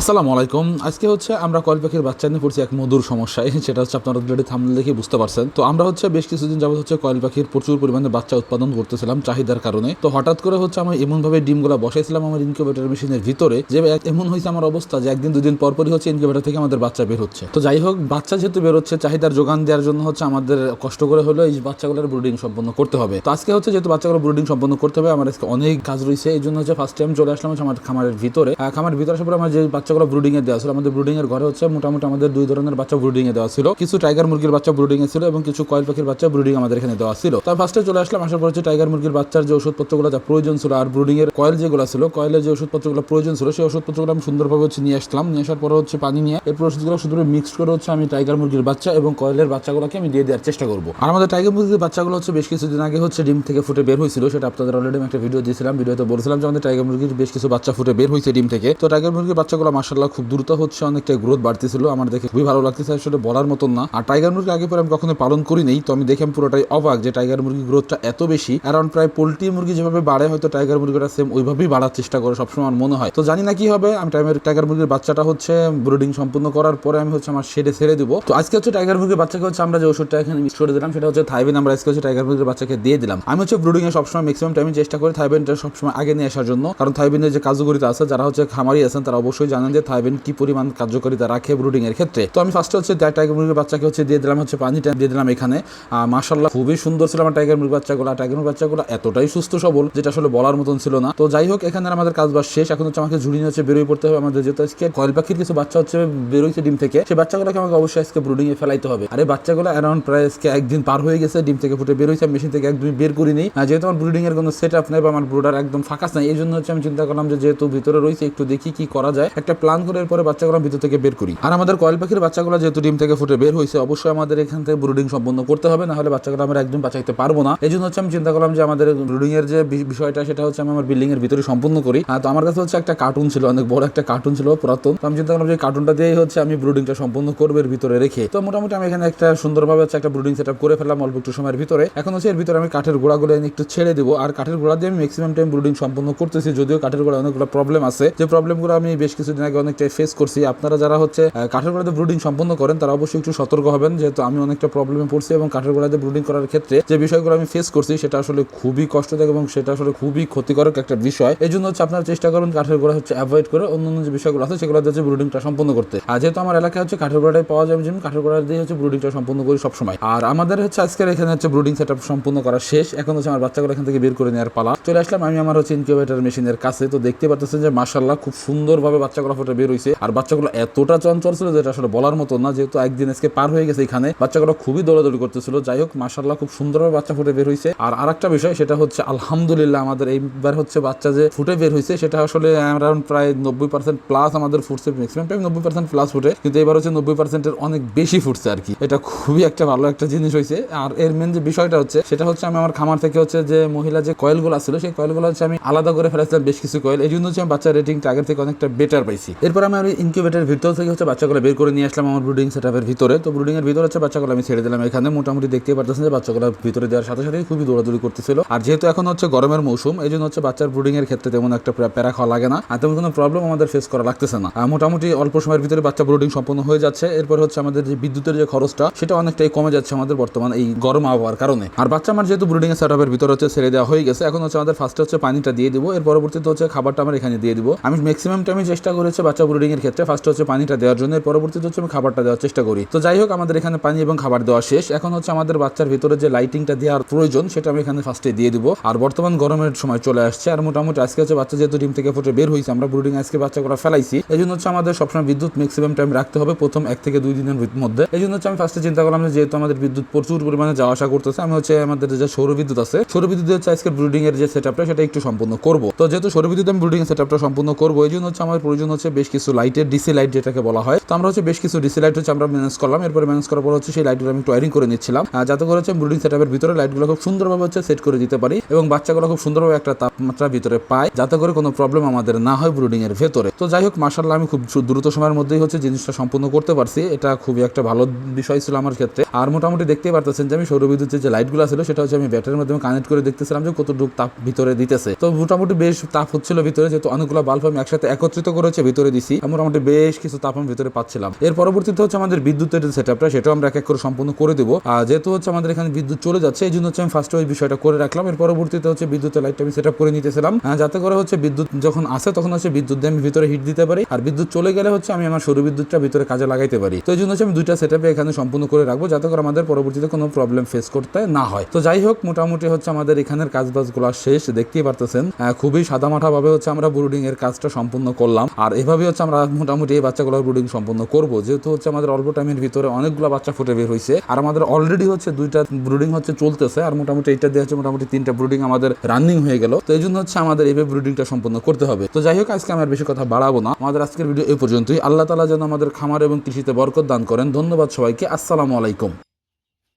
আসসালামু আলাইকুম। আজকে হচ্ছে আমরা কয়েল পাখির বাচ্চা নিয়ে পড়ছি এক মধুর সমস্যায়, সেটা হচ্ছে আপনারা অলরেডি থামলে দেখে বুঝতে পারছেন। তো আমরা হচ্ছে বেশ কিছুদিন যাবত হচ্ছে কয়েল পাখির প্রচুর পরিমাণে বাচ্চা উৎপাদন করতেছিলাম চাহিদার কারণে। তো হঠাৎ করে হচ্ছে আমি এমনভাবে ডিমগুলো বসাইছিলাম আমার ইনকিউবেটর মেশিনের ভিতরে, যে এমন হয়েছে আমার অবস্থা যে একদিন, দুদিন পর পরই হচ্ছে ইনকিউবেটর থেকে আমাদের বাচ্চা বের হচ্ছে। তো যাই হোক, বাচ্চা যেহেতু বের হচ্ছে, চাহিদার যোগান দেওয়ার জন্য হচ্ছে আমাদের কষ্ট করে হলেও এই বাচ্চাগুলোর ব্রুডিং সম্পন্ন করতে হবে। তো আজকে হচ্ছে যেহেতু বাচ্চাগুলো ব্রুডিং সম্পন্ন করতে হবে, আমার আজকে অনেক কাজ রয়েছে, এই জন্য হচ্ছে ফার্স্ট টাইম চলে আসলাম হচ্ছে আমার খামারের ভিতরে। খামারের ভিতরে আসার পরে আমার যে বাচ্চাগুলো ব্রুডিং এ দেওয়া ছিল। আমাদের ব্রুডিং এর ঘরে হচ্ছে মোটামুটি আমাদের দুই ধরনের বাচ্চা ব্রুডিং এ দেওয়া ছিল। কিছু টাইগার মুরগির বাচ্চা ব্রুডিং এ ছিল এবং কিছু কয়েল পাখির বাচ্চা ব্রুডিং আমাদের এখানে দেওয়া ছিল। তার ফার্স্টে চলে আসলাম, আসার পর হচ্ছে টাইগার মুরগির বাচ্চার যে ওষুধপত্রগুলো, যা প্রয়োজন ছিল আর ব্রুডিং এর কয়েল যেগুলো ছিল কয়েলের যে ওষুধপত্রগুলো প্রয়োজন ছিল, সেই ওষুধপত্রগুলো আমি সুন্দরভাবে হচ্ছে নিয়ে আসলাম। নিয়ে আসার পরে হচ্ছে পানি নিয়ে এরপর ওষুধগুলো শুধু মিক্স করে হচ্ছে আমি টাইগার মুরগির বাচ্চা এবং কয়েলের বাচ্চাগুলোকে আমি দিয়ে দেওয়ার চেষ্টা করব। আর আমাদের টাইগার মুরগির বাচ্চাগুলো হচ্ছে বেশ কিছুদিন আগে হচ্ছে ডিম থেকে ফুটে বের হয়েছিল, সেটা আপনাদের অলরেডি আমি একটা ভিডিও দিয়েছিলাম। ভিডিওতে বলেছিলাম যে আমাদের টাইগার মুরগির বেশ কিছু বাচ্চা ফুটে বের হয়েছে ডিম থেকে। তো টাইগার মুরগির বাচ্চাগুলো মার্শাল্লাহ খুব দ্রুত হচ্ছে, অনেকটা গ্রোথ বাড়তেছিল। আমার দেখে খুবই ভালো লাগতেছে, আসলে বলার মতন না। আর টাইগার মুরগি আগে পরে আমি কখনো পালন করি নেই তো আমি দেখে পুরোটাই অবাক যে টাইগার মুরগি গ্রোথটা এত বেশি। অ্যারাউন্ড প্রায় পোলট্রি মুরগি যেভাবে বাড়ে, হয়তো টাইগার মুরগিটা সেম ওইভাবেই বাড়ার চেষ্টা করে সবসময় আমার মনে হয়। তো জানি না কি হবে, আমি টাইমের টাইগার মুরগির বাচ্চাটা হচ্ছে ব্রুডিং সম্পূর্ণ করার পরে আমি হচ্ছে আমার শেডে ছেড়ে দিব। তো আজকে হচ্ছে টাইগার মুরগির বাচ্চাকে হচ্ছে আমরা যে ওষুধটা এখানে মিক্স করে দিলাম, সেটা হচ্ছে থাইবেন আমরা আজকে হচ্ছে টাইগার মুরগির বাচ্চাকে দিয়ে দিলাম। আমি হচ্ছে ব্রুডিং এ সবসময় ম্যাক্সিমাম টাইমে চেষ্টা করি থাইবেনটা সবসময় আগে নিয়ে আসার জন্য। কারণ থাইবেনের যে কার্যকারিতা আছে, যারা হচ্ছে খামারি আছেন, তারা অবশ্যই জানেন যে থাইবেন কি পরিমাণ কার্যকারিতা রাখে ব্রুডিং এর ক্ষেত্রে। তো আমি ফার্স্টে হচ্ছে টাইগার মুরগির বাচ্চাকে হচ্ছে দিয়ে দিলাম হচ্ছে পানিটা দিয়ে দিলাম এখানে। মার্শাল্লাহ খুবই সুন্দর ছিল আমার টাইগার মুরগির বাচ্চাগুলো। টাইগার মুরগির বাচ্চাগুলো এতটাই সুস্থ সবল, যেটা আসলে বলার মতন ছিল না। তো যাই হোক, এখানে আমাদের কাজ বাস শেষ। এখন হচ্ছে আমাকে ঝুড়ি নিয়ে হচ্ছে বেরোয় পড়তে হবে আমাদের যেহেতু আজকে কয়েল পাখির কিছু বাচ্চা হচ্ছে বেরোইছে ডিম থেকে। সেই বাচ্চাগুলোকে আমাকে অবশ্যই আজকে ব্রুডিং এ ফেলাইতে হবে। আর বাচ্চাগুলো অ্যারাউন্ড প্রায় আজকে একদিন পার হয়ে গেছে, ডিম থেকে ফুটে বের হয়েছে। মেশিন থেকে একদমই বের করিনি। আর যেহেতু আমার ব্রুডিং এর কোনো সেট আপ নেই বা আমার ব্রুডার একদম ফাঁকা নাই, এই জন্য হচ্ছে আমি চিন্তা করলাম যে যেহেতু ভিতরে রয়েছে, একটু দেখি কি করা যায়। একটা প্ল্যান করে এরপরে বাচ্চাগুলো ভিতর থেকে বের করি। আর আমাদের কয়েল পাখির বাচ্চাগুলো যেহেতু ডিম থেকে ফুটে বের হয়েছে, অবশ্যই আমাদের এখান থেকে ব্রুডিং সম্পন্ন করতে হবে না হলে বাচ্চাগুলো আমরা একদম বাঁচাইতে পারব না। এই জন্য হচ্ছে আমি চিন্তা করলাম যে আমাদের ব্রুডিং এর যে বিষয়টা, সেটা হচ্ছে আমি আমার বিল্ডিং এর ভিতরে সম্পূর্ণ করি। আর তো আমার কাছে হচ্ছে একটা কার্টুন ছিল, অনেক বড় একটা কার্টুন ছিল, পুরাতন। তো আমি চিন্তা করলাম যে কার্টুনটা দিয়েই হচ্ছে আমি ব্রুডিংটা সম্পূর্ণ করব এর ভিতরে রেখে। তো মোটামুটি আমি এখানে একটা সুন্দরভাবে হচ্ছে একটা ব্রুডিং সেট করে ফেললাম অল্প একটু সময়ের ভিতরে। এখন হচ্ছে এর ভিতরে আমি কাঠের গোড়াগুলো একটু ছেড়ে দেবো। আর কাঠের গোড়া দিয়ে আমি ম্যাক্সিমাম টাইম ব্রুডিং সম্পন্ন করতেছি, যদিও কাঠের গোড়া অনেকগুলো প্রবলেম আছে। যে প্রবলেমগুলো আমি বেশ কিছুদিন আগে অনেকটা ফেস করছি। আপনারা যারা হচ্ছে কাঠের গোড়াতে ব্রুডিং সম্পন্ন করেন, তারা অবশ্যই একটু সতর্ক হবেন, যেহেতু আমি অনেকটা প্রবলেমে পড়ছি এবং কাঠের গোড়াতে ব্রুডিং করার ক্ষেত্রে যে বিষয়গুলো আমি ফেস করছি, সেটা আসলে খুবই কষ্টদায়ক এবং সেটা আসলে খুবই ক্ষতিকারক একটা বিষয়। এই জন্য হচ্ছে আপনারা চেষ্টা করুন কাঠের গোড়া হচ্ছে অ্যাভয়েড করে অন্য অন্য যে বিষয়গুলো আছে, সেগুলো হচ্ছে ব্রুডিংটা সম্পন্ন করতে। আর যেহেতু আমার এলাকায় হচ্ছে কাঠের গোড়াটাই পাওয়া যাবে যেমন কাঠের গোড়া দিয়ে হচ্ছে ব্রুডিংটা সম্পন্ন করি সবসময়। আর আমাদের হচ্ছে আজকের এখানে হচ্ছে ব্রুডিং সেট সম্পূর্ণ করা শেষ। এখন হচ্ছে আমার বাচ্চাগুলো এখান থেকে বের করে নেওয়ার পালা। চলে আসলাম, আমি আমার হচ্ছে ইনকিউবেটর মেশিনের কাছে। তো দেখতে পাচ্ছেন যে মাশাল্লাহ খুব সুন্দরভাবে বাচ্চাগুলো ফুটে বের হয়েছে আর বাচ্চাগুলো এতটা চঞ্চল ছিল যেটা আসলে বলার মতো না, যেহেতু একদিন আজকে পার হয়ে গেছে এখানে। বাচ্চাগুলো খুবই দৌড়াদৌড়ি করতেছিল। যাই হোক মাশাল্লাহ খুব সুন্দরভাবে বাচ্চা ফুটে বের হয়েছে আর আরেকটা বিষয়, সেটা হচ্ছে আলহামদুলিল্লাহ আমাদের এইবার হচ্ছে বাচ্চা যে ফুটে বের হয়েছে সেটা আসলে অ্যারাউন্ড প্রায় নব্বই পার্সেন্ট প্লাস আমাদের ফুটছে ম্যাক্সিমাম টাইম নব্বই পার্সেন্ট প্লাস ফুটে। কিন্তু এবার হচ্ছে নব্বই পার্সেন্টের অনেক বেশি ফুটছে আর কি। এটা খুবই একটা ভালো একটা জিনিস হয়েছে আর এর মেন যে বিষয়টা হচ্ছে, সেটা হচ্ছে আমি আমার খামার থেকে হচ্ছে যে মহিলা যে কয়েলগুলো ছিল সেই কয়েলগুলো হচ্ছে আমি আলাদা করে ফেলেছিলাম বেশ কিছু কয়েল এই জন্য হচ্ছে আমি বাচ্চার রেটিংটা আগের থেকে অনেকটা বেটার পাইছি এরপর আমি আর ইনকিউবেটার ভিতর থেকে হচ্ছে বাচ্চাগুলো বের করে নিয়ে আসলাম আমার ব্রুডিং সেট ভিতরে। তো ব্রুডিং এর ভিতরে হচ্ছে বাচ্চাগুলো আমি ছেড়ে দিলাম এখানে। মোটামুটি দেখতে পারতেছেন যে বাচ্চাগুলো ভিতরে দেওয়ার সাথে সাথে খুবই দৌড়াদৌড়ি করতেছিল। আর যেহেতু এখন হচ্ছে গরমের মৌসুম, এই জন্য হচ্ছে বাচ্চার ব্রুডিং এর ক্ষেত্রে তেমন একটা প্যারা খাওয়া লাগে না। আর তেমন কোনো প্রবলেম আমাদের ফেস করা লাগতেছে না। মোটামুটি অল্প সময়ের ভিতরে বাচ্চা ব্রুডিং সম্পন্ন হয়ে যাচ্ছে। এরপর হচ্ছে আমাদের যে বিদ্যুতের যে খরচটা, সেটা অনেকটাই কমে যাচ্ছে আমাদের বর্তমান এই গরম আবহাওয়ার কারণে। আর বাচ্চা আমার যেহেতু ব্রুডিং এর সেটআপের ভিতরে হচ্ছে ছেড়ে দেওয়া হয়ে গেছে, এখন হচ্ছে আমাদের ফার্স্টে হচ্ছে পানিটা দিয়ে দিব। এর পরবর্তীতে হচ্ছে খাবারটা আমার এখানে দিয়ে দিব। আমি ম্যাক্সিমাম টাইমে চেষ্টা করেছি বাচ্চা ব্রুডিং এর ক্ষেত্রে ফার্স্ট হচ্ছে পানিটা দেওয়ার জন্য, পরবর্তীতে হচ্ছে আমি খাবারটা দেওয়ার চেষ্টা করি। তো যাই হোক, আমাদের এখানে পানি এবং খাবার দেওয়া শেষ। এখন হচ্ছে আমাদের বাচ্চার ভিতরে যে লাইটিংটা দেওয়ার প্রয়োজন, সেটা আমি এখানে ফার্স্টে দিয়ে দিব। আর বর্তমান গরমের সময় চলে আসছে, আর মোটামুটি আজকে হচ্ছে বাচ্চা যেহেতু ডিম থেকে ফুটে বের হয়েছে, আমরা ব্রুডিং আজকে বাচ্চা করা ফেলাইছি। এই জন্য হচ্ছে আমাদের সবসময় বিদ্যুৎ ম্যাক্সিমাম টাইম রাখতে হবে প্রথম এক থেকে দুই দিনের মধ্যে। এই জন্য হচ্ছে আমি ফার্স্টে চিন্তা করলাম যেহেতু আমাদের বিদ্যুৎ প্রচুর পরিমাণে যাওয়া আসা করতেছে, আমি হচ্ছে আমাদের যে সৌর বিদ্যুৎ আছে, সৌর বিদ্যুৎ হচ্ছে আজকে ব্রুডিং এর যে সেটআপটা সেটা একটু সম্পূর্ণ করব। তো যেহেতু সৌর বিদ্যুৎ আমি ব্রুডিং সেটআপটা সম্পূর্ণ করব, এই জন্য হচ্ছে আমার প্রয়োজন হচ্ছে বেশ কিছু লাইটের ডিসি লাইট যেটাকে বলা হয়। তো আমরা হচ্ছে বেশ কিছু ডিসি লাইট হচ্ছে আমরা ম্যানেজ করলাম। এরপরে ম্যানেজ করার পর হচ্ছে সেই লাইটগুলো আমি ওয়ারিং করে নিচ্ছিলাম। যাতে করে হচ্ছে ব্রুডিং সেটআপের ভিতরে লাইটগুলো খুব সুন্দরভাবে হচ্ছে সেট করে দিতে পারি এবং বাচ্চাগুলো খুব সুন্দরভাবে একটা তাপমাত্রা ভিতরে পায়, যাতে করে কোনো প্রবলেম আমাদের না হয় ব্রুডিং এর ভেতরে। তো যাই হোক মাসাল্লাহ আমি খুব দ্রুত সময়ের মধ্যেই হচ্ছে জিনিসটা সম্পূর্ণ করতে পারছি। এটা খুবই একটা ভালো বিষয় ছিল আমার ক্ষেত্রে। আর মোটামুটি দেখতেই পারতেছেন যে আমি সৌরবিদ্যুতের যে লাইটগুলো ছিল, সেটা হচ্ছে আমি ব্যাটারির মাধ্যমে কানেক্ট করে দেখতেছিলাম যে কতটুকু তাপ ভিতরে দিতেছে। তো মোটামুটি বেশ তাপ হচ্ছিল ভিতরে, যেহেতু অনেকগুলো বাল্ব আমি একসাথে একত্রিত করেছি ভিতরে দিছি। মোটামুটি বেশ কিছু তাপ আমি ভিতরে পাচ্ছিলাম। এর পরবর্তীতে হচ্ছে আমাদের বিদ্যুতের যে সেটআপটা সেটাও আমরা এক এক করে সম্পূর্ণ করে দেবো। আর যেহেতু হচ্ছে আমাদের এখানে বিদ্যুৎ চলে যাচ্ছে, এই জন্য হচ্ছে আমি ফার্স্টে ওই বিষয়টা করে রাখলাম। এর পরবর্তীতে হচ্ছে বিদ্যুতের লাইটটা আমি সেট করে নিতেছিলাম। যাতে করে হচ্ছে বিদ্যুৎ যখন আসে, তখন হচ্ছে বিদ্যুৎ দিয়ে আমি ভিতরে হিট দিতে পারি। আর বিদ্যুৎ চলে গেলে হচ্ছে আমি আমার সৌর বিদ্যুৎটা ভিতরে কাজে লাগাইতে পারি। তো এই জন্য হচ্ছে আমি দুইটা সেটআপে এখানে সম্পূর্ণ করে রাখব, যাতে করে আমাদের পরবর্তীতে কোনো প্রবলেম ফেস করতে না হয়। তো যাই হোক, মোটামুটি হচ্ছে আমাদের এখানের কাজ বাজগুলো শেষ, দেখতেই পারতেছেন। খুবই সাদামাঠা ভাবে হচ্ছে আমরা ব্রুডিং এর কাজটা সম্পূর্ণ করলাম। আর এভাবে হচ্ছে আমরা মোটামুটি এই বাচ্চাগুলোর ব্রুডিং সম্পূর্ণ করব। যেহেতু হচ্ছে আমাদের অল্প টাইমের ভিতরে অনেকগুলো বাচ্চা ফুটে বের হয়েছে, আর আমাদের অলরেডি হচ্ছে দুইটা ব্রুডিং হচ্ছে চলতেছে, আর মোটামুটি এইটা দিয়ে হচ্ছে মোটামুটি তিনটা ব্রুডিং আমাদের রানিং হয়ে গেল। তো এই জন্য হচ্ছে আমাদের এইভাবে ব্রুডিংটা সম্পূর্ণ করতে হবে। তো যাই হোক, আজকে আমি আর বেশি কথা বাড়াবো না। আমাদের আজকের ভিডিও এই পর্যন্তই। আল্লাহ তালা যেন আমাদের খামার এবং কৃষিতে বরকত দান করেন। ধন্যবাদ সবাইকে। আসসালামু আলাইকুম।